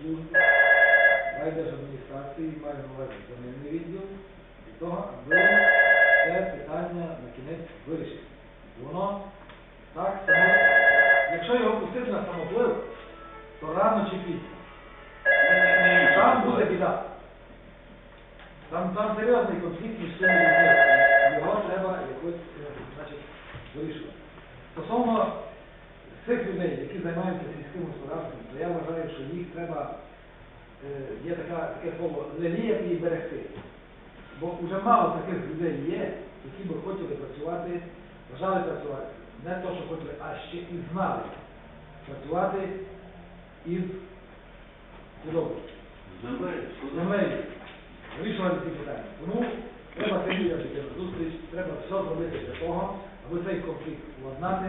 служби, райдержадміністрації, маю на увазі земельний відділ, для того, аби це питання на кінець вирішити. Воно так само, якщо його пустити на самоплив, то рано чи пізно. Там буде біда. Там, там серйозний конфлікт між цими людьми. Його треба якось е, значить, вирішувати. Стосовно цих людей, які займаються сільським господарством, то я вважаю, що їх треба, е, є така, таке слово, леліяти і берегти. Бо вже мало таких людей є, які би хотіли працювати, бажали працювати. Не то, що хотіли, а ще і знали працювати із худобою землею, вирішувати ці питання. Тому треба цим людям зустріч, треба все зробити для того, аби цей конфлікт владнати,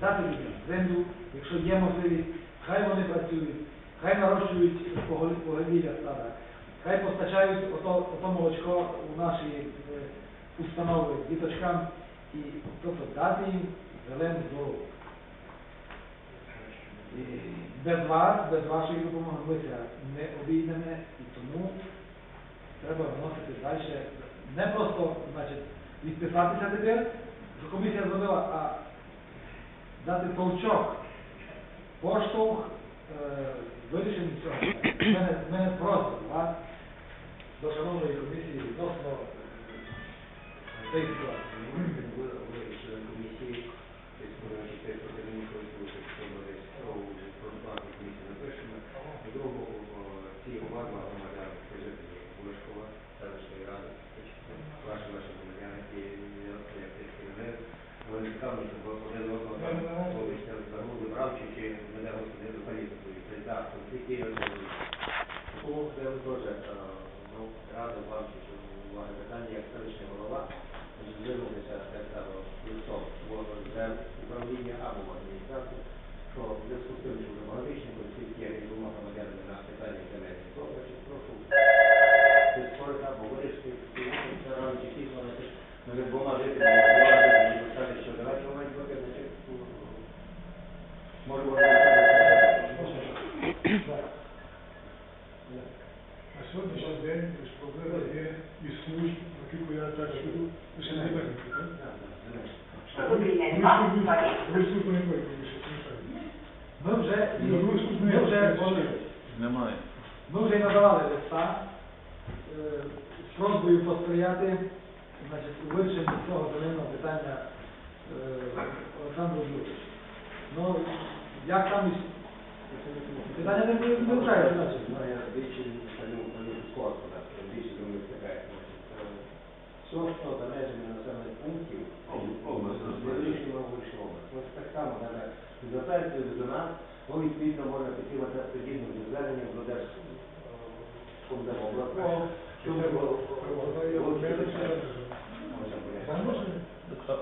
дати людям землю, якщо є можливість, хай вони працюють, хай нарощують поголі- поголів'я стада, хай постачають ото, ото молочко у наші е, установи діточкам, і тобто дати їм зелену дорогу. І без вас, без вашої допомоги ми це не обійдемо, і тому треба вносити далі. Не просто, значить, відписатися тепер, що комісія зробила, а дати толчок, поштовх е, вирішення цього. Мене, мене просить вас до шановної комісії відносно цієї ситуації. Вони цікавляться, бо один одного там колись загнули брав, чи мене господи до політику. Це так, конфлікт є. Тому я ну, радив вам, що уваги питання, як селищний голова, звернутися так само листом в управління або в адміністрацію, що в зв'язку з тим, що вже багатичний конфлікт є між двома громадянами на питання земельних програшів, прошу прискорити або вирішити, це рано чи пізно, значить, ми двома жителями, двома жителями поставити, що давайте ви маєте бути, значить, може вони На сьогоднішній день ж проблема є і служб, наскільки я так чую, лише не виникли, так? Добрий день, Ви вам службу- говорить. ви службу не виконуєте, що це так. Ми вже, ми вже Немає. Ми вже й надавали листа е, з просьбою посприяти значить, у вирішенні цього земельного питання е, Олександру Юрійовичу. Ну, як там. Питання не, не, не вважається, значить. Що за межами населених пунктів, вирішено в Вищій області. Ось так само, треба звертається до нас, бо відповідно можна в адміністративним зверненням до Держкомдемобласного, щоб було Е,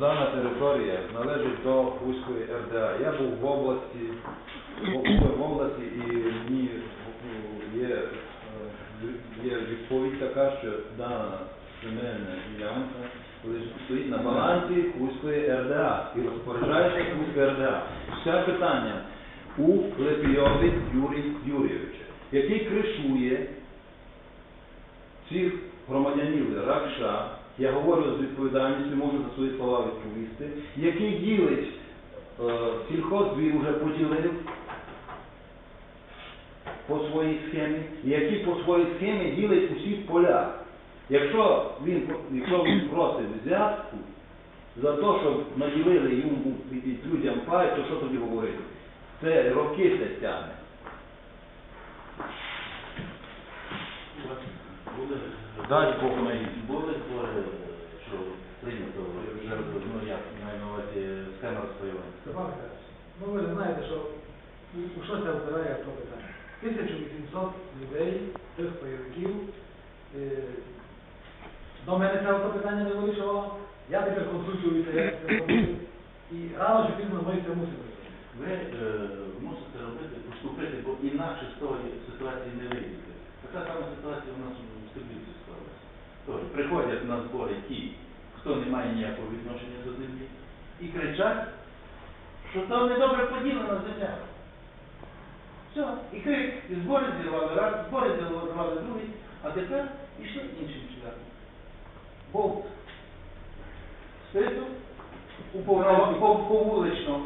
Дана територія належить до Хуської РДА. Я був в області, в області і мені е, є, е, є відповідь така, що дана земельна ділянка стоїть на балансі Хуської РДА і розпоряджається Хуської РДА. Все питання у Лепійові Юрій Юрійовича, який кришує цих громадянів Ракша, я говорю з відповідальністю, можу за свої слова відповісти, який ділить е, сільхозвір уже поділив по своїй схемі, який по своїй схемі ділить усі поля. Якщо він, якщо він просить взятку за те, щоб наділили йому людям пай, то що тоді говорити? Це роки це тягне. Дай Бог мені. були збори, що прийнято, вже, ну як, маю на увазі, схема розпаювання. Ну ви знаєте, що у- що це впирає в то питання. 1800 людей, тих пайовиків, е, до мене то питання не вирішувало, я тепер консультуюся, як це робити, і рано чи пізно ми це мусимо. Ви е, мусите робити, поступити, бо інакше з тої ситуації не вийдете. Така сама ситуація у нас у Стеблівці склалася. Тож, приходять на збори ті, хто не має ніякого відношення до землі, і кричать, що там недобре поділена земля. Все, і крик, і збори зірвали раз, збори зірвали другий, а тепер пішли іншим шляхом. Бо список уповноважено, по, по вулично,